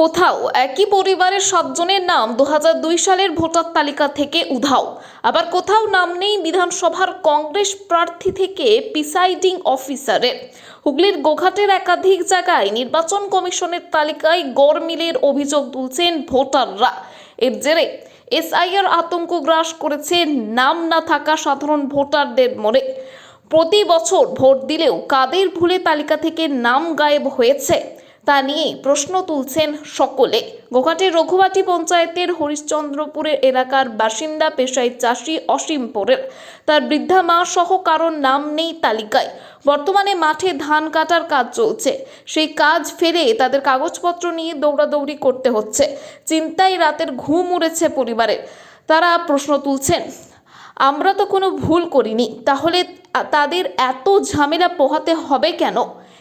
কোথাও একই পরিবারের সাতজনের নাম দু হাজার দুই সালের ভোটার তালিকা থেকে উধাও। আবার কোথাও নাম নেই বিধানসভার কংগ্রেস প্রার্থী থেকে প্রিসাইডিং অফিসারের। হুগলির গোঘাটের একাধিক জায়গায় নির্বাচন কমিশনের তালিকায় গড়মিলের অভিযোগ তুলছেন ভোটাররা। এর জেরে এসআইআর আতঙ্ক গ্রাস করেছে নাম না থাকা সাধারণ ভোটারদের মনে প্রতি বছর ভোট দিলেও কাদের ভুলে তালিকা থেকে নাম গায়েব হয়েছে? তা নিয়ে প্রশ্ন তুলছেন সকলে। গোঘাটের রঘুবাটি পঞ্চায়েতের হরিশ্চন্দ্রপুরের এলাকার বাসিন্দা পেশায় চাষি অসীম তার বৃদ্ধা মা সহ কারোর নাম নেই তালিকায়। বর্তমানে মাঠে ধান কাটার কাজ চলছে। সেই কাজ ফেলে তাদের কাগজপত্র নিয়ে দৌড়াদৌড়ি করতে হচ্ছে। চিন্তায় রাতের ঘুম উড়েছে পরিবারের তারা প্রশ্ন তুলছেন, আমরা তো কোনো ভুল করিনি, তাহলে তাদের এত ঝামেলা পোহাতে হবে কেন?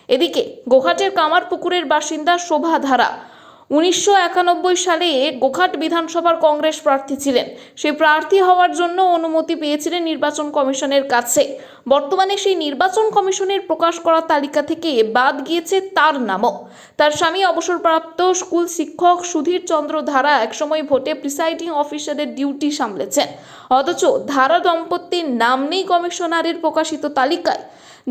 এদিকে গোঘাটের কামারপুকুরের বাসিন্দা শোভা ধারা। উনিশশো একানব্বই সালে গোঘাট বিধানসভার কংগ্রেস প্রার্থী ছিলেন। সেই প্রার্থী হওয়ার জন্য অনুমতি পেয়েছিলেন নির্বাচন কমিশনের কাছে। বর্তমানে সেই নির্বাচন কমিশনের প্রকাশ করা তালিকা থেকে বাদ গিয়েছে তার নামও। তার স্বামী অবসরপ্রাপ্ত স্কুল শিক্ষক সুধীর চন্দ্র ধারা একসময় ভোটে প্রিসাইডিং অফিসারের ডিউটি সামলেছেন। অথচ ধারা দম্পতির নাম নেই কমিশনারের প্রকাশিত তালিকায়।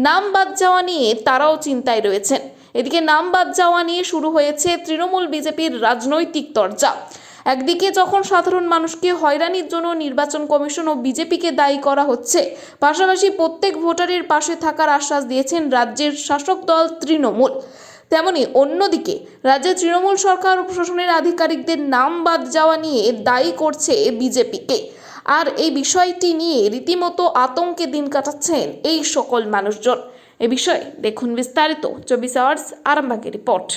নাম বাদ যাওয়া নিয়ে তারাও চিন্তায় রয়েছেন। এদিকে নাম বাদ যাওয়া নিয়ে শুরু হয়েছে তৃণমূল বিজেপির রাজনৈতিক চর্চা একদিকে যখন সাধারণ মানুষকে হয়রানির জন্য নির্বাচন কমিশন ও বিজেপিকে দায়ী করা হচ্ছে, পাশাপাশি প্রত্যেক ভোটারের পাশে থাকার আশ্বাস দিয়েছেন রাজ্যের শাসক দল তৃণমূল। তেমনি অন্যদিকে রাজ্যের তৃণমূল সরকার প্রশাসনের আধিকারিকদের নাম বাদ যাওয়া নিয়ে দায়ী করছে বিজেপিকে। আর এই বিষয়টি নিয়ে রীতিমতো আতঙ্কে দিন কাটাচ্ছেন এই সকল মানুষজন। এ বিষয়ে দেখুন বিস্তারিত চব্বিশ আওয়ার্স আরামবাগের রিপোর্ট।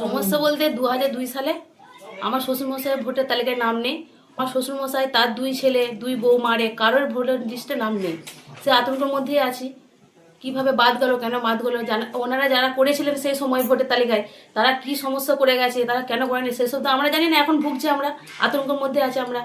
সমস্যা বলতে দু দুই সালে আমার শ্বশুরমশাইয়ের ভোটের তালিকায় নাম নেই। আমার শ্বশুরমশাই, তার দুই ছেলে, দুই বউ মারে কারোর ভোটের লিস্টে নাম নেই। সে আতঙ্কের মধ্যেই আছি। কীভাবে বাদ গেল কেন, বাদ গেল ওনারা যারা করেছিলেন সেই সময় ভোটের তালিকায়, তারা কি সমস্যা করে গেছে, তারা কেন করেনি সেসব তো আমরা জানি না, এখন ভুগছি আমরা, আতঙ্কের মধ্যে আছে আমরা,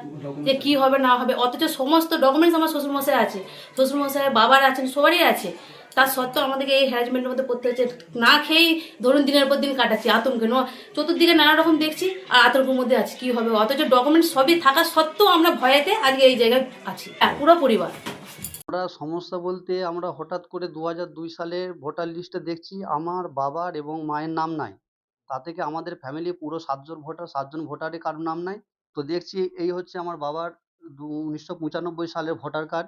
যে কি হবে না হবে, অথচ সমস্ত ডকুমেন্টস আমার শ্বশুরমশাই আছে শ্বশুরমশাই বাবার আছেন, সবারই আছে, তার সত্ত্বেও আমাদেরকে এই হ্যারাসমেন্টের মধ্যে পড়তে হচ্ছে, না খেয়েই ধরুন দিনের পর দিন কাটাচ্ছি, আতঙ্কে ন চতুর্দিকে নানা রকম দেখছি আর আতঙ্কের মধ্যে আছি, কী হবে, অথচ ডকুমেন্ট সবই থাকা সত্ত্বেও আমরা ভয়েতে আজকে এই জায়গায় আছি পুরো পরিবার। আমরা সমস্যা বলতে আমরা হঠাৎ করে দু হাজার দুই সালের ভোটার লিস্টে দেখছি আমার বাবার এবং মায়ের নাম নাই। তা থেকে আমাদের ফ্যামিলি পুরো সাতজন ভোটার, সাতজন ভোটারে কারোর নাম নাই। তো দেখছি এই হচ্ছে আমার বাবার উনিশশো পঁচানব্বই সালের ভোটার কার্ড।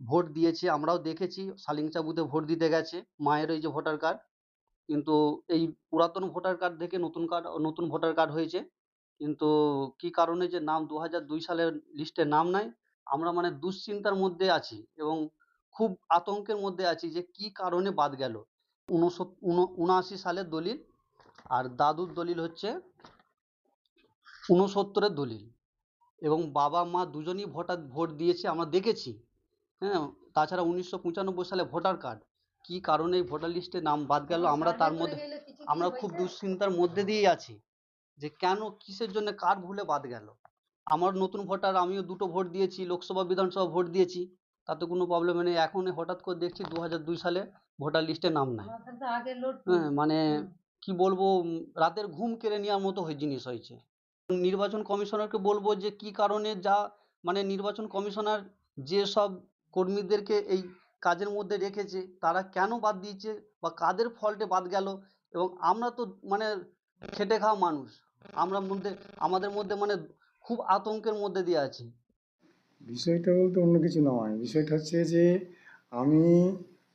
ভোট দিয়েছে, আমরাও দেখেছি সালিংচা বুথে ভোট দিতে গেছে, মায়ের ওই যে ভোটার কার্ড। কিন্তু এই পুরাতন ভোটার কার্ড থেকে নতুন কার্ড, নতুন ভোটার কার্ড হয়েছে। কিন্তু কি কারণে যে নাম দু হাজার দুই সালের লিস্টে নাম নাই আমরা মানে দুশ্চিন্তার মধ্যে আছি এবং খুব আতঙ্কের মধ্যে আছি যে কি কারণে বাদ গেল। উনআশি সালের দলিল আর দাদুর দলিল হচ্ছে উনসত্তরের দলিল এবং বাবা মা দুজনই ভোটার ভোট দিয়েছে আমরা দেখেছি। হ্যাঁ তাছাড়া উনিশশো পঁচানব্বই সালে ভোটার কার্ড। কি কারণে ভোটার লিস্টে নাম বাদ গেল? আমরা তার মধ্যে আমরা খুব দুশ্চিন্তার মধ্যে দিয়েই আছি যে কেন কিসের জন্য কার ভুলে বাদ গেল? আমার নতুন ভোটার আমিও দুটো ভোট দিয়েছি লোকসভা বিধানসভা ভোট দিয়েছি তাতে কোনো প্রবলেম নেই। এখন হঠাৎ করে দেখছি দু দুই সালে ভোটার লিস্টে নাম নাই। হ্যাঁ মানে কি বলব রাতের ঘুম কেড়ে নেওয়ার মতো হয়ে জিনিস হয়েছে। নির্বাচন কমিশনারকে বলব যে কি কারণে যা মানে নির্বাচন কমিশনার যে সব কর্মীদেরকে এই কাজের মধ্যে রেখেছে তারা কেন বাদ দিয়েছে বা কাদের ফল্টে বাদ গেল? এবং আমরা তো মানে খেটে খাওয়া মানুষ। আমরা মধ্যে আমাদের মধ্যে মানে খুব আতঙ্কের মধ্যে দিয়ে আছি। বিষয়টা বলতে অন্য কিছু নয়। বিষয়টা হচ্ছে যে আমি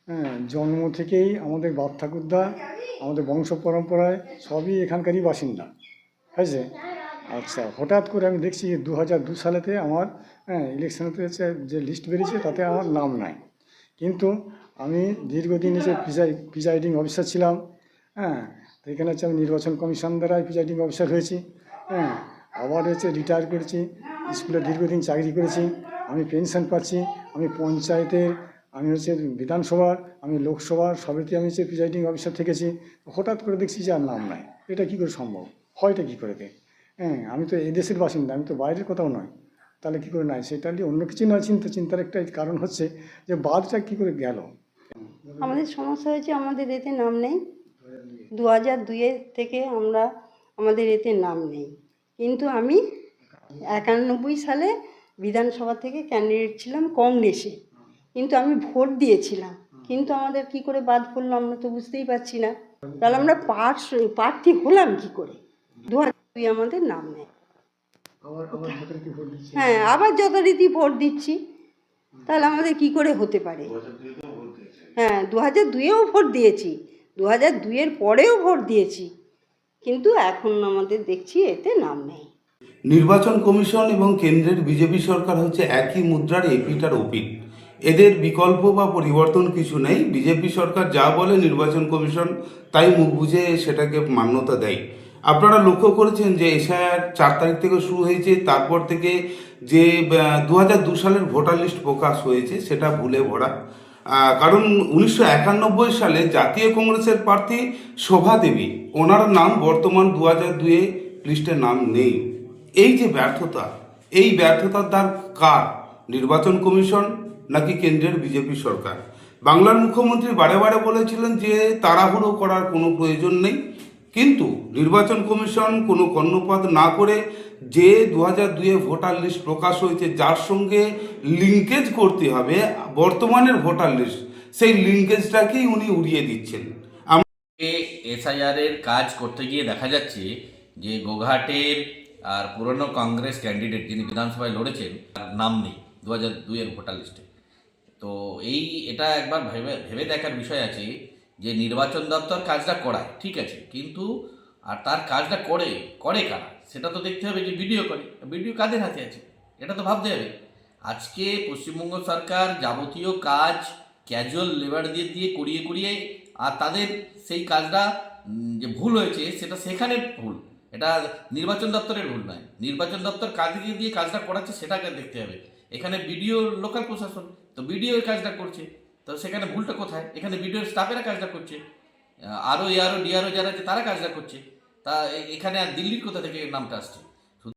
হ্যাঁ জন্ম থেকেই আমাদের বাপ ঠাকুরদা, আমাদের বংশ পরম্পরায় সবই এখানকারই বাসিন্দা। হয়েছে? আচ্ছা হঠাৎ করে আমি দেখছি দু হাজার দু সালেতে আমার হ্যাঁ ইলেকশনেতে হচ্ছে যে লিস্ট বেরিয়েছে, তাতে আমার নাম নাই। কিন্তু আমি দীর্ঘদিন হচ্ছে প্রিসাই প্রিসাইডিং অফিসার ছিলাম হ্যাঁ তো এখানে হচ্ছে আমি নির্বাচন কমিশন দ্বারাই প্রিসাইডিং অফিসার হয়েছি হ্যাঁ। আবার হচ্ছে রিটায়ার করেছি, স্কুলে দীর্ঘদিন চাকরি করেছি, আমি পেনশন পাচ্ছি, আমি পঞ্চায়েতের, আমি হচ্ছে বিধানসভার, আমি লোকসভার, সবেতে আমি হচ্ছে প্রিসাইডিং অফিসার থেকেছি হঠাৎ করে দেখছি যে আর নাম নাই। এটা কী করে সম্ভব? হয়টা কী করে দে হ্যাঁ আমি তো এই দেশের বাসিন্দা, আমি তো বাইরের কোথাও নয়। তাহলে কী করে নাই? সেটা নিয়ে অন্য কিছু নয় চিন্তা, চিন্তার একটা কারণ হচ্ছে যে বাদটা কী করে গেল? আমাদের সমস্যা হয়েছে, আমাদের এতে নাম নেই। দু হাজার দুইয়ের থেকে আমরা, আমাদের এতে নাম নেই। কিন্তু আমি একানব্বই সালে বিধানসভা থেকে ক্যান্ডিডেট ছিলাম কংগ্রেসে। কিন্তু আমি ভোট দিয়েছিলাম। কিন্তু আমাদের কি করে বাদ পড়ল আমরা তো বুঝতেই পারছি না। তাহলে আমরা পার্স প্রার্থী হলাম কি করে? দু হাজার দুই আমাদের নাম নেয়। হ্যাঁ আবার যথারীতি ভোট দিচ্ছি। তাহলে আমাদের কি করে হতে পারে? হ্যাঁ দু হাজার দুইয়েও ভোট দিয়েছি। দু হাজার দুইয়ের পরেও ভোট দিয়েছি। কিন্তু এখন আমাদের দেখছি এতে নাম নেই। নির্বাচন কমিশন এবং কেন্দ্রের বিজেপি সরকার হচ্ছে একই মুদ্রার এপিট আর ওপিট। এদের বিকল্প বা পরিবর্তন কিছু নেই। বিজেপি সরকার যা বলে নির্বাচন কমিশন তাই মুখ বুঝে সেটাকে মান্যতা দেয়। আপনারা লক্ষ্য করেছেন যে এসআইআর চার তারিখ থেকে শুরু হয়েছে, তারপর থেকে যে দু সালের ভোটার লিস্ট প্রকাশ হয়েছে, সেটা ভুলে ভরা। কারণ উনিশশো একানব্বই সালে জাতীয় কংগ্রেসের প্রার্থী শোভা দেবী, ওনার নাম বর্তমান দু হাজার দুয়ে লিস্টে নাম নেই। এই যে ব্যর্থতা, এই ব্যর্থতার দ্বার কার? নির্বাচন কমিশন নাকি কেন্দ্রের বিজেপি সরকার? বাংলার মুখ্যমন্ত্রী বারে বারে বলেছিলেন যে তাড়াহুড়ো করার কোনো প্রয়োজন নেই। কিন্তু নির্বাচন কমিশন কোনো কর্ণপাত না করে যে দু হাজার দুয়ে ভোটার লিস্ট প্রকাশ হয়েছে, যার সঙ্গে লিঙ্কেজ করতে হবে, বর্তমানের ভোটার লিস্ট, সেই লিঙ্কেজটাকেই উনি উড়িয়ে দিচ্ছেন। এসআইআর এর কাজ করতে গিয়ে দেখা যাচ্ছে যে গোঘাটের আর পুরনো কংগ্রেস ক্যান্ডিডেট যিনি বিধানসভায় লড়েছেন, তার নাম নেই দু হাজার দুইয়ের ভোটার লিস্টে। তো এই, এটা একবার ভেবে ভেবে দেখার বিষয় আছে যে নির্বাচন দপ্তর কাজটা করায়, ঠিক আছে, কিন্তু, আর তার কাজটা করে করে কারা? সেটা তো দেখতে হবে যে ভিডিও করে, ভিডিও কাদের হাতে আছে? এটা তো ভাবতে হবে। আজকে পশ্চিমবঙ্গ সরকার যাবতীয় কাজ ক্যাজুয়াল লেবার দিয়ে দিয়ে করিয়ে করিয়ে, আর তাদের সেই কাজটা যে ভুল হয়েছে, সেটা সেখানে ভুল। এটা নির্বাচন দপ্তরের ভুল নয়। নির্বাচন দপ্তর কাজে দিয়ে দিয়ে কাজটা করাচ্ছে, সেটাকে দেখতে হবে। এখানে বিডিও লোকাল প্রশাসন, তো বিডিও কাজটা করছে। তো সেখানে ভুলটা কোথায়? এখানে বিডিও স্টাফেরা কাজটা করছে। আরও এ এআরও ডিআরও যারা আছে, তারা কাজটা করছে। তা এখানে আর দিল্লির কোথা থেকে নামটা আসছে?